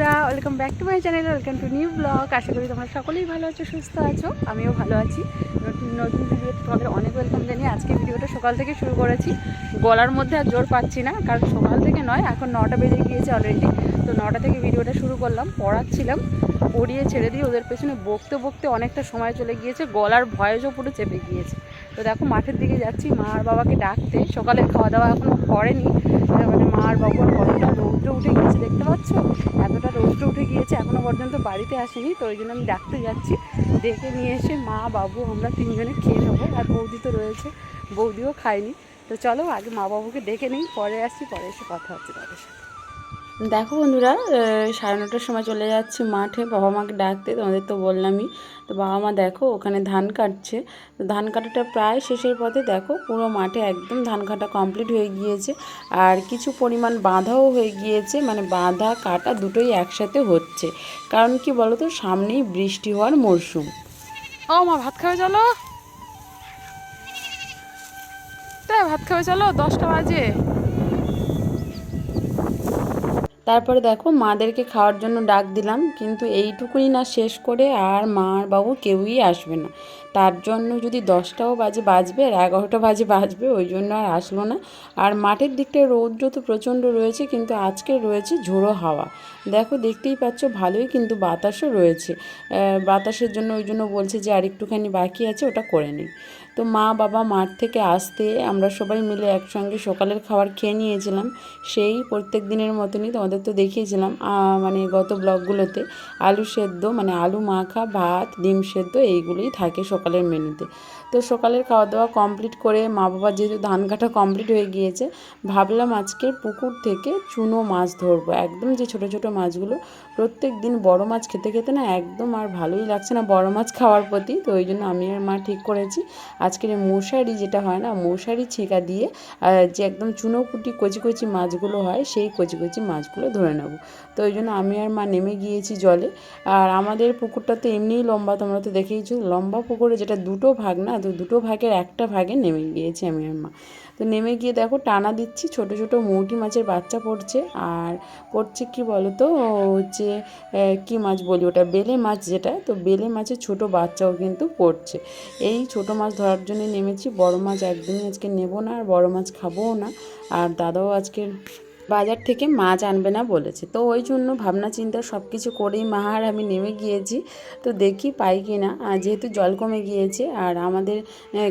Back to my channel welcome to new blog আশা করি তোমরা সকলেই ভালো আছো, সুস্থ আছো, আমিও ভালো আছি। নতুন নতুন ভিডিওতে তোমাদের অনেক ওয়েলকাম জানিয়ে আজকে ভিডিওটা সকাল থেকে শুরু করেছি। গলার মধ্যে আর জোর পাচ্ছি না, কারণ সকাল থেকে নয়, এখন নটা বেজে গিয়েছে অলরেডি তো নটা থেকে ভিডিওটা শুরু করলাম, পড়াচ্ছিলাম, পড়িয়ে ছেড়ে দিয়ে ওদের পেছনে বকতে বকতে অনেকটা সময় চলে গিয়েছে, গলার ভয়েসও পুরো চেপে গিয়েছে। তো দেখো মাঠের দিকে যাচ্ছি, মা আর বাবাকে ডাকতে। সকালে খাওয়া দাওয়া এখনও করেনি মানে মা আর বাবুর কতটা রৌদ্র উঠে গিয়েছে, দেখতে পাচ্ছ? এতটা রৌদ্র উঠে গিয়েছে এখনও পর্যন্ত বাড়িতে আসেনি, তো ওই জন্য আমি ডাকতে যাচ্ছি। ডেকে নিয়ে এসে মা, বাবু, আমরা তিনজনে খেয়ে নেব। আর বৌদি তো রয়েছে, বৌদিও খায়নি। তো চলো আগে মা বাবুকে ডেকে নিই, পরে আসছি, পরে এসে কথা হচ্ছে তাদের সাথে। দেখো বন্ধুরা সাড়ে নটার সময় চলে যাচ্ছি মাঠে, বাবা মাকে ডাকতে, তোমাদের তো বললামই। তো বাবা মা দেখো, ওখানে ধান কাটছে। তো ধান কাটাটা প্রায় শেষের পথে দেখো, পুরো মাঠে একদম ধান কাটা কমপ্লিট হয়ে গিয়েছে। আর কিছু পরিমাণ বাঁধাও হয়ে গিয়েছে মানে বাঁধা, কাটা দুটোই একসাথে হচ্ছে। কারণ কি বলো তো সামনেই বৃষ্টি হওয়ার মরশুম। ও মা, ভাত খাবে চলো? তাই ভাত খাবে চলো, দশটা বাজে। তারপরে দেখো মাদেরকে খাওয়ার জন্য ডাক দিলাম, কিন্তু এইটুকুই না শেষ করে আর মা আর বাবু কেউই আসবে না। তার জন্য যদি দশটাও বাজে বাজবে আর এগারোটা বাজে বাজবে, ওই জন্য আর আসলো না। আর মাঠের দিকটায় রৌদ্র তো প্রচণ্ড রয়েছে, কিন্তু আজকে রয়েছে ঝোড়ো হাওয়া। দেখো, দেখতেই পাচ্ছ, ভালোই কিন্তু বাতাসও রয়েছে। বাতাসের জন্য, ওই জন্য বলছে যে আর একটুখানি বাকি আছে, ওটা করে নিই। তো মা বাবা মাঠ থেকে আসতে আমরা সবাই মিলে একসঙ্গে সকালের খাবার খেয়ে নিয়েছিলাম। সেই প্রত্যেক দিনের মতনই তোমাদের তো দেখিয়েছিলাম মানে গত ব্লগগুলোতে। আলু সেদ্ধ মানে আলু মাখা, ভাত, ডিম সেদ্ধ, এইগুলোই থাকে সকালের মেনুতে তো সকালের খাওয়া দাওয়া কমপ্লিট করে মা বাবা যেহেতু ধান কাটা কমপ্লিট হয়ে গিয়েছে, ভাবলাম আজকে পুকুর থেকে চুনো মাছ ধরবো। একদম যে ছোট ছোট মাছগুলো প্রত্যেক দিন বড় মাছ খেতে খেতে না একদম আর ভালোই লাগছে না বড় মাছ খাওয়ার প্রতি। তো ওই জন্য আমি আর মা ঠিক করেছি, আজকের মশারি যেটা হয় না, মশারি ছেঁকা দিয়ে যে একদম চুনো চুনোপুটি কচি কচি মাছগুলো হয়, সেই কচি কচি মাছগুলো ধরে নেব। তো ওই জন্য আমি আর মা নেমে গিয়েছি জলে। আর আমাদের পুকুরটা তো এমনিই লম্বা, তোমরা তো দেখেইছো, লম্বা পুকুরে যেটা দুটো ভাগ না তো দুটো ভাগের একটা ভাগে নেমে গিয়েছি আমি আর মা। তো নেমে গিয়ে দেখো টানা দিচ্ছি, ছোট ছোট মৌটি মাছের বাচ্চা পড়ছে। আর পড়ছে কি বলো তো হচ্ছে কি মাছ বলি ওটা? বেলে মাছ যেটা, তো বেলে মাছের ছোট বাচ্চাও কিন্তু পড়ছে। এই ছোট মাছ ধরার জন্য নেমেছি। বড় মাছ একদমই আজকে নেব না আর বড় মাছ খাবোও না। আর দাদাও আজকে বাজার থেকে মাছ আনবে না বলেছে। তো ওই জন্য ভাবনা চিন্তা সব কিছু করেই মা আর আমি নেমে গিয়েছি। তো দেখি পাই কি না। যেহেতু জল কমে গিয়েছে, আর আমাদের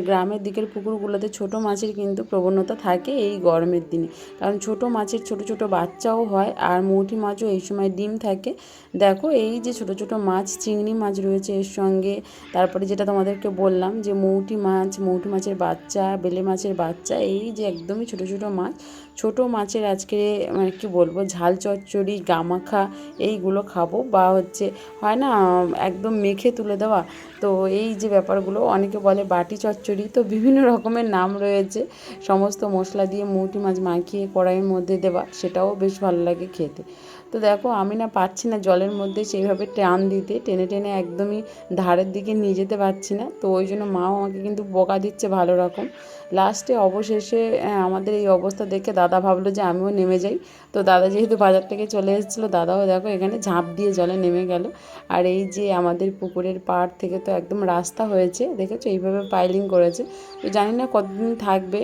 গ্রামের দিকের পুকুরগুলোতে ছোট মাছের কিন্তু প্রবণতা থাকে এই গরমের দিনে। কারণ ছোট মাছের ছোট ছোট বাচ্চাও হয়, আর মৌটি মাছও এই সময় ডিম থাকে। দেখো এই যে ছোট ছোট মাছ, চিংড়ি মাছ রয়েছে এর সঙ্গে। তারপরে যেটা তোমাদেরকে বললাম যে মৌটি মাছ মৌটি মাছের বাচ্চা, বেলে মাছের বাচ্চা, এই যে একদমই ছোট ছোট মাছ ছোট মাছের আজকে মানে কি বলব, ঝাল চচ্চড়ি, গামাখা এইগুলো খাব বা হচ্ছে, হয় না, একদম মেখে তুলে দেওয়া। তো এই যে ব্যাপারগুলো, অনেকে বলে বাটি চচ্চড়ি, তো বিভিন্ন রকমের নাম রয়েছে। সমস্ত মশলা দিয়ে মৌটি মাছ মাখিয়ে কড়াইয়ের মধ্যে দেওয়া, সেটাও বেশ ভালো লাগে খেতে। তো দেখো, আমি না পাচ্ছি না জলের মধ্যে সেইভাবে টান দিতে। টেনে টেনে একদমই ধারের দিকে নিয়ে যেতে পারছি না। তো ওই জন্য মাও আমাকে কিন্তু বকা দিচ্ছে ভালো রকম। লাস্টে অবশেষে আমাদের এই অবস্থা দেখে দাদা ভাবলো যে আমিও নেমে যাই। তো দাদা যেহেতু বাজার থেকে চলে এসেছিল, দাদাও দেখো এখানে ঝাঁপ দিয়ে জলে নেমে গেল। আর এই যে আমাদের পুকুরের পাড় থেকে তো একদম রাস্তা হয়েছে, দেখেছ? এইভাবে পাইলিং করেছে। তো জানি না কতদিন থাকবে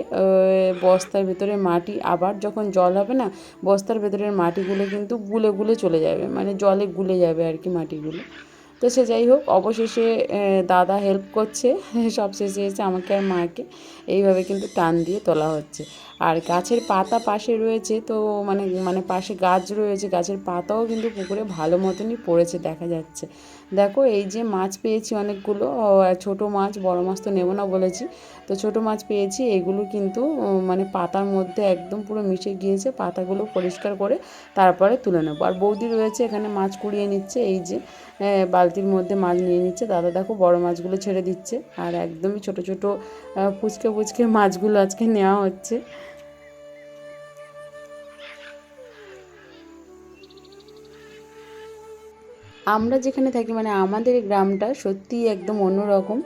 বস্তার ভেতরে মাটি। আবার যখন জল হবে না, বস্তার ভেতরের মাটিগুলো কিন্তু গুলে গুলে চলে যাবে মানে জলে গুলে যাবে আর কি মাটিগুলো। তো সে যাই হোক, অবশেষে দাদা হেল্প করছে, সব শেষে এসে আমাকে আর মাকে এইভাবে কিন্তু টান দিয়ে তোলা হচ্ছে। আর গাছের পাতা পাশে রয়েছে তো মানে মানে পাশে গাছ রয়েছে, গাছের পাতাও কিন্তু পুকুরে ভালো মতনই পড়েছে, দেখা যাচ্ছে। দেখো, এই যে মাছ পেয়েছি অনেকগুলো ছোটো মাছ, বড় মাছ তো নেব না বলেছি। তো ছোটো মাছ পেয়েছি, এগুলো কিন্তু মানে পাতার মধ্যে একদম পুরো মিশে গিয়েছে, পাতাগুলো পরিষ্কার করে তারপরে তুলে নেব। আর বৌদি রয়েছে, এখানে মাছ কুড়িয়ে নিচ্ছে, এই যে বালতির মধ্যে মাছ নিয়ে নিচ্ছে। দাদা দেখো, বড় মাছগুলো ছেড়ে দিচ্ছে, আর একদমই ছোট ছোট পুচকে পুচকে মাছগুলো আজকে নেওয়া হচ্ছে। আমরা যেখানে থাকি মানে আমাদের গ্রামটা সত্যিই একদম অন্যরকম।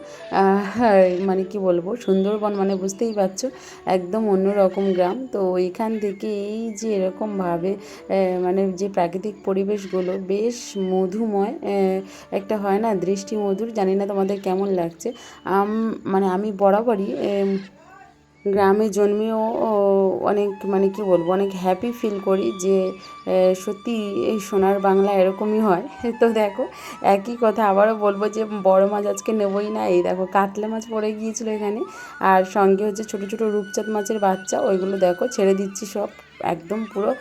মানে কি বলব, সুন্দরবন মানে বুঝতেই পারছ, একদম অন্যরকম গ্রাম। তো এখান থেকে এই যে এরকমভাবে মানে যে প্রাকৃতিক পরিবেশগুলো বেশ মধুময় একটা হয় না দৃষ্টি মধুর জানি না তোমাদের কেমন লাগছে। আম মানে আমি বরাবরই গ্রামে জন্মেও অনেক মানে কি বলব, অনেক হ্যাপি ফিল করি যে সত্যি এই সোনার বাংলা এরকমই হয়। তো দেখো, একই কথা আবারও বলব যে, বড় মাছ আজকে নেবই না। এই দেখো, কাতলা মাছ পড়ে গিয়েছিল এখানে। আর সঙ্গে হচ্ছে ছোটো ছোটো রূপচাঁদ মাছের বাচ্চা, ওইগুলো দেখো, ছেড়ে দিচ্ছি সব, একদম পুরো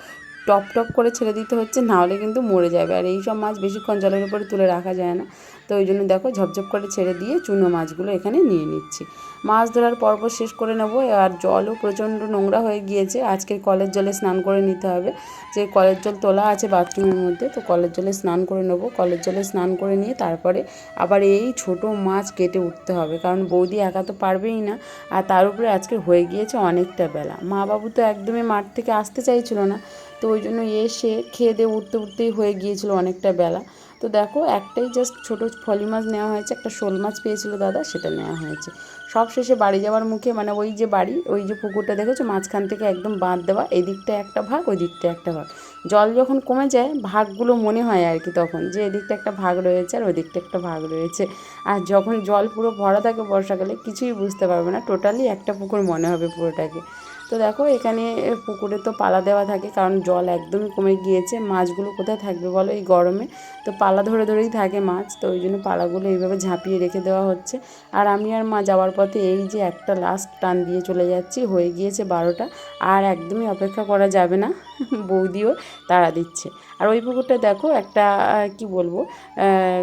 টপ টপ করে ছেড়ে দিতে হচ্ছে নাহলে কিন্তু মরে যাবে। আর এই সব মাছ বেশিক্ষণ জলের উপরে তুলে রাখা যায় না। তো ওই জন্য দেখো ঝপঝপ করে ছেড়ে দিয়ে চুনো মাছগুলো এখানে নিয়ে নিচ্ছি। মাছ ধরার পর্ব শেষ করে নেব। আর জলও প্রচণ্ড নোংরা হয়ে গিয়েছে। আজকে কলের জলে স্নান করে নিতে হবে। যে কলের জল তোলা আছে বাথরুমের মধ্যে, তো কলের জলে স্নান করে নেব। কলের জলে স্নান করে নিয়ে তারপরে আবার এই ছোট মাছ কেটে উঠতে হবে। কারণ বৌদি একা তো পারবেই না। আর তার উপরে আজকে হয়ে গিয়েছে অনেকটা বেলা। মা বাবু তো একদমই মাঠ থেকে আসতে চাইছিল না। তো ওই জন্য এসে খেয়ে দিয়ে উঠতে উঠতেই হয়ে গিয়েছিল অনেকটা বেলা। তো দেখো একটাই জাস্ট ছোটো ফলি মাছ নেওয়া হয়েছে, একটা শোল মাছ পেয়েছিল দাদা, সেটা নেওয়া হয়েছে। সব শেষে বাড়ি যাওয়ার মুখে মানে ওই যে বাড়ি, ওই যে পুকুরটা দেখেছ, মাঝখান থেকে একদম বাঁধ দেওয়া এই দিকটা একটা ভাগ, ওই দিকটা একটা ভাগ। জল যখন কমে যায়, ভাগগুলো মনে হয় আর কি তখন, যে এদিকটা একটা ভাগ রয়েছে আর ওই দিকটা একটা ভাগ রয়েছে। আর যখন জল পুরো ভরা থাকে বর্ষাকালে, কিছুই বুঝতে পারবে না, টোটালি একটা পুকুর মনে হবে পুরোটাকে। তো দেখো এখানে পুকুরে তো পালা দেওয়া থাকে, কারণ জল একদমই কমে গিয়েছে। মাছগুলো কোথায় থাকবে বলো? এই গরমে তো পালা ধরে ধরেই থাকে মাছ, তো ওই জন্য পালাগুলো এইভাবে ঝাঁপিয়ে রেখে দেওয়া হচ্ছে। আর আমি আর মা যাওয়ার পথে এই যে একটা লাস্ট টান দিয়ে চলে যাচ্ছি, হয়ে গিয়েছে বারোটা। আর একদমই অপেক্ষা করা যাবে না। বৌদিও তাড়া দিচ্ছে। আর ওই পুকুরটা দেখো, একটা কি বলব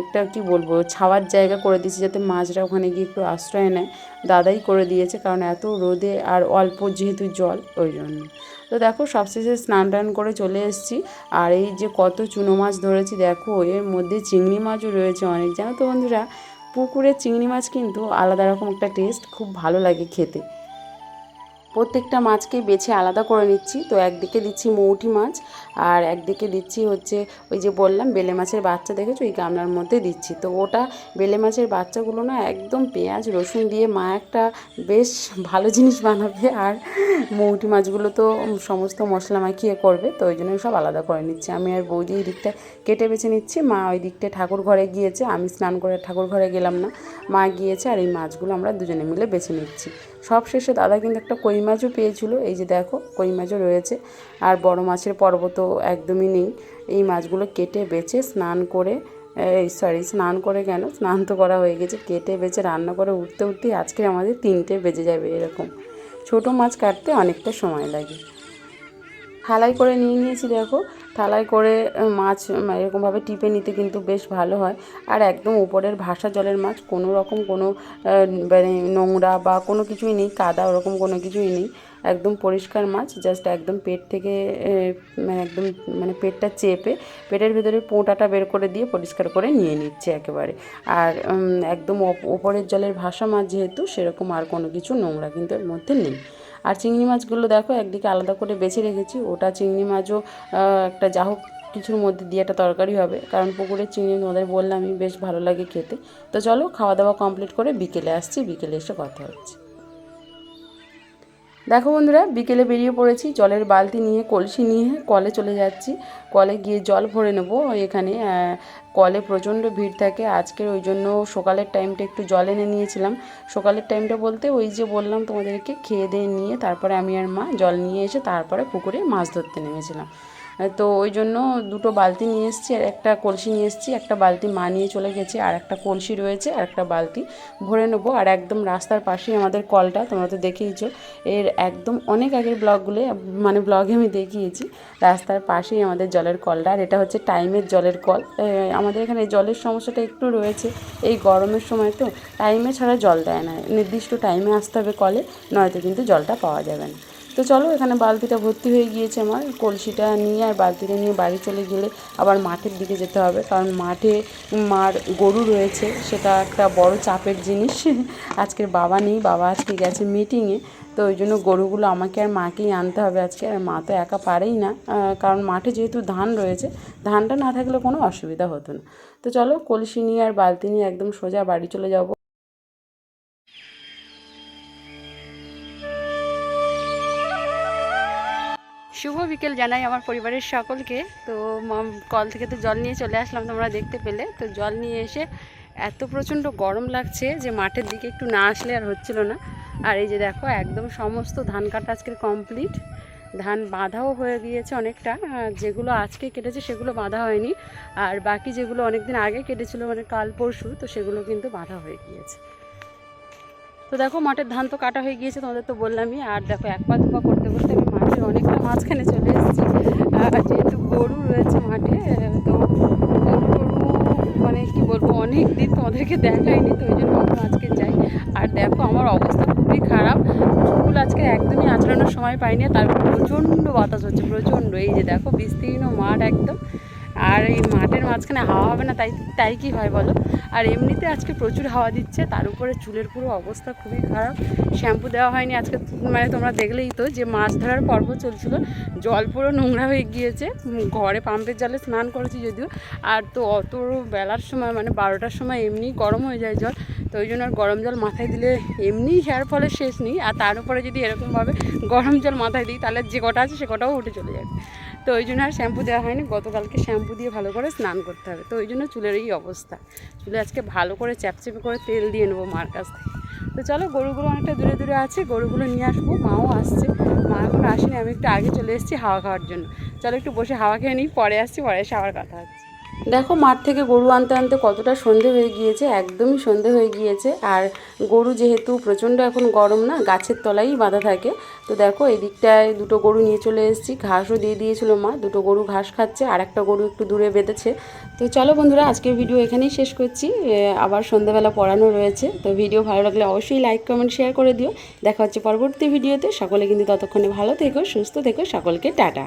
একটা কি বলব, ছাওয়ার জায়গা করে দিয়েছে যাতে মাছরা ওখানে গিয়ে একটু আশ্রয় নেয়। দাদাই করে দিয়েছে কারণ এত রোদে আর অল্প যেহেতু জল, ওই জন্য। তো দেখো, সবশেষে স্নান টান করে চলে এসেছি। আর এই যে কত চুনো মাছ ধরেছি, দেখো, এর মধ্যে চিংড়ি মাছও রয়েছে অনেক। জানো তো বন্ধুরা পুকুরের চিংড়ি মাছ কিন্তু আলাদা রকম একটা টেস্ট খুব ভালো লাগে খেতে। প্রত্যেকটা মাছকেই বেছে আলাদা করে নিচ্ছি। তো একদিকে দিচ্ছি মৌটি মাছ আর একদিকে দিচ্ছি হচ্ছে ওই যে বললাম বেলে মাছের বাচ্চা দেখেছ? ওই গামলার মধ্যে দিচ্ছি। তো ওটা বেলে মাছের বাচ্চাগুলো না একদম পেঁয়াজ, রসুন দিয়ে মা একটা বেশ ভালো জিনিস বানাবে আর মৌটি মাছগুলো তো সমস্ত মশলা মাখিয়ে করবে। তো ওই জন্য সব আলাদা করে নিচ্ছি। আমি আর বৌদি এই দিকটা কেটে বেছে নিচ্ছি। মা ওই দিকটা ঠাকুর ঘরে গিয়েছে। আমি স্নান করে ঠাকুর ঘরে গেলাম না। মা গিয়েছে আর এই মাছগুলো আমরা দুজনে মিলে বেছে নিচ্ছি। সব শেষে দাদা কিন্তু একটা কই মাছও পেয়েছিল। এই যে দেখো, কই মাছও রয়েছে। আর বড় মাছের পর্ব তো একদমই নেই। এই মাছগুলো কেটে বেছে স্নান করে, এই সরি স্নান করে কেন? স্নান তো করা হয়ে গেছে। কেটে বেছে রান্না করে উঠতে উঠতেই আজকে আমাদের তিনটে বেজে যাবে এরকম। ছোট মাছ কাটতে অনেকটা সময় লাগে। থালায় করে নিয়ে নিয়েছি দেখো। থালায় করে মাছ এরকমভাবে টিপে নিতে কিন্তু বেশ ভালো হয়। আর একদম উপরের ভাসা জলের মাছ কোনো রকম কোনো মানে নোংরা বা কোনো কিছুই নেই, কাদা ওরকম কোনো কিছুই নেই। একদম পরিষ্কার মাছ জাস্ট একদম পেট থেকে মানে একদম মানে পেটটা চেপে পেটের ভেতরে পোঁটাটা বের করে দিয়ে পরিষ্কার করে নিয়ে নিচ্ছে একেবারে। আর একদম ওপরের জলের ভাসা মাছ যেহেতু, সেরকম আর কোনো কিছু নোংরা কিন্তু এর মধ্যে নেই। আর চিংড়ি মাছগুলো দেখো একদিকে আলাদা করে বেছে রেখেছি। ওটা চিংড়ি মাছও একটা যা হোক কিছুর মধ্যে দিয়ে একটা তরকারি হবে। কারণ পুকুরের চিংড়ি তোমাদের আমি বেশ ভালো লাগে খেতে। তো চলো খাওয়া দাওয়া কমপ্লিট করে বিকেলে আসছি, বিকেলে এসে কথা হচ্ছে। দেখো বন্ধুরা, বিকেলে বেরিয়ে পড়েছি, জলের বালতি নিয়ে, কলসি নিয়ে কলে চলে যাচ্ছি। কলে গিয়ে জল ভরে নেব এখানে কলে প্রচণ্ড ভিড় থাকে। আজকের ওই জন্য সকালের টাইমটা একটু জল এনে নিয়েছিলাম। সকালের টাইমটা বলতে ওই যে বললাম তোমাদেরকে, খেয়ে দিয়ে নিয়ে, তারপরে আমি আর মা জল নিয়ে এসে তারপরে পুকুরে মাছ ধরতে নেমেছিলাম। তো ওই জন্য দুটো বালতি নিয়ে এসেছি, আর একটা কলসি নিয়ে এসেছি, একটা বালতি মা নিয়ে চলে গেছে, আর একটা কলসি রয়েছে, আর একটা বালতি ভরে নেব। আর একদম রাস্তার পাশেই আমাদের কলটা, তোমরা তো দেখিয়েছো, এর একদম অনেক আগের ব্লগগুলো মানে ব্লগে আমি দেখিয়েছি। রাস্তার পাশেই আমাদের জলের কলটা, আর এটা হচ্ছে টাইমের জলের কল। আমাদের এখানে জলের সমস্যাটা একটু রয়েছে, এই গরমের সময় তো টাইমে ছাড়া জল দেয় না, নির্দিষ্ট টাইমে আসতে হবে কলে, নয়তো কিন্তু জলটা পাওয়া যাবে না। তো চলো, এখানে বালতিটা ভর্তি হয়ে গিয়েছে আমার। কলসিটা নিয়ে আর বালতিটা নিয়ে বাড়ি চলে গেলে আবার মাঠের দিকে যেতে হবে। কারণ মাঠে মার গরু রয়েছে, সেটা একটা বড় চাপের জিনিস। আজকের বাবা নেই, বাবা আজকে গেছে মিটিংয়ে তো ওই জন্য গরুগুলো আমাকে আর মাকেই আনতে হবে আজকে। আর মা তো একা পারেই না কারণ মাঠে যেহেতু ধান রয়েছে, ধানটা না থাকলে কোনো অসুবিধা হতো না। তো চলো, কলসি নিয়ে আর বালতি নিয়ে একদম সোজা বাড়ি চলে যাব। শুভ বিকেল জানাই আমার পরিবারের সকলকে। তো কল থেকে তো জল নিয়ে চলে আসলাম তোমরা দেখতে পেলে। তো জল নিয়ে এসে এত প্রচণ্ড গরম লাগছে যে মাঠের দিকে একটু না আসলে আর হচ্ছিল না। আর এই যে দেখো, একদম সমস্ত ধান কাটা আজকের কমপ্লিট ধান বাঁধাও হয়ে গিয়েছে অনেকটা। যেগুলো আজকে কেটেছে সেগুলো বাঁধা হয়নি। আর বাকি যেগুলো অনেক দিন আগে কেটেছিল মানে কাল পরশু, তো সেগুলো কিন্তু বাঁধা হয়ে গিয়েছে। তো দেখো, মাঠের ধান তো কাটা হয়ে গিয়েছে, তোমাদের তো বললামই। আর দেখো, এক পা দুপা করতে করতে আমি মাঠের অনেকটা মাঝখানে চলে এসেছি। যেহেতু গরু রয়েছে মাঠে তো গরু মানে কি বলব, অনেক দিন তোমাদেরকে দেখায়নি তো ওই জন্য আজকে যাই। আর দেখো আমার অবস্থা খুবই খারাপ। চুল আজকে একদমই আঁচড়ানোর সময় পাইনি তারপর প্রচণ্ড বাতাস হচ্ছে, প্রচণ্ড। এই যে দেখো বিস্তীর্ণ মাঠ একদম। আর এই মাঠের মাঝখানে হাওয়া হবে না, তাই তাই কি হয় বলো? আর এমনিতে আজকে প্রচুর হাওয়া দিচ্ছে, তার উপরে চুলের পুরো অবস্থা খুবই খারাপ। শ্যাম্পু দেওয়া হয়নি আজকে মানে তোমরা দেখলেই তো যে মাছ ধরার পর্ব চলছিল। জল পুরো নোংরা হয়ে গিয়েছে ঘরে পাম্পের জলে স্নান করেছি যদিও। আর তো অত বেলার সময় মানে বারোটার সময় এমনি গরম হয়ে যায় জল। তো ওই জন্য আর গরম জল মাথায় দিলে এমনি হেয়ার ফলের শেষ নেই। আর তার উপরে যদি এরকমভাবে গরম জল মাথায় দিই, তাহলে যে কটা আছে সে কটাও উঠে চলে যাবে। তো ওই জন্য আর শ্যাম্পু দেওয়া হয়নি। গতকালকে শ্যাম্পু দিয়ে ভালো করে স্নান করতে হবে। তো ওই জন্য চুলের এই অবস্থা। চুলে আজকে ভালো করে চ্যাপচেপে করে তেল দিয়ে নেব মার কাছ থেকে। তো চলো, গরুগুলো অনেকটা দূরে দূরে আছে, গরুগুলো নিয়ে আসব। মাও আসছে। মা এখন আসেনি, আমি একটু আগে চলে এসেছি হাওয়া খাওয়ার জন্য। চলো একটু বসে হাওয়া খেয়ে নিই, পরে আসছি, পরে এসে আবার কথা হচ্ছে। দেখো, মাঠ থেকে গরু আনতে আনতে কতটা সন্ধে হয়ে গিয়েছে, একদমই সন্ধে হয়ে গিয়েছে। আর গরু যেহেতু প্রচণ্ড এখন গরম না, গাছের তলায় বাঁধা থাকে। তো দেখো, এদিকটায় দুটো গরু নিয়ে চলে এসেছি। ঘাসও দিয়ে দিয়েছিল মা, দুটো গরু ঘাস খাচ্ছে, আর একটা গরু একটু দূরে বেঁধেছে। তো চলো বন্ধুরা, আজকের ভিডিও এখানেই শেষ করছি। আবার সন্ধ্যাবেলা পড়ানো রয়েছে। তো ভিডিও ভালো লাগলে অবশ্যই লাইক কমেন্ট শেয়ার করে দিও। দেখা হচ্ছে পরবর্তী ভিডিওতে সকলে কিন্তু ততক্ষণে ভালো থেকো, সুস্থ থেকো। সকলকে টাটা।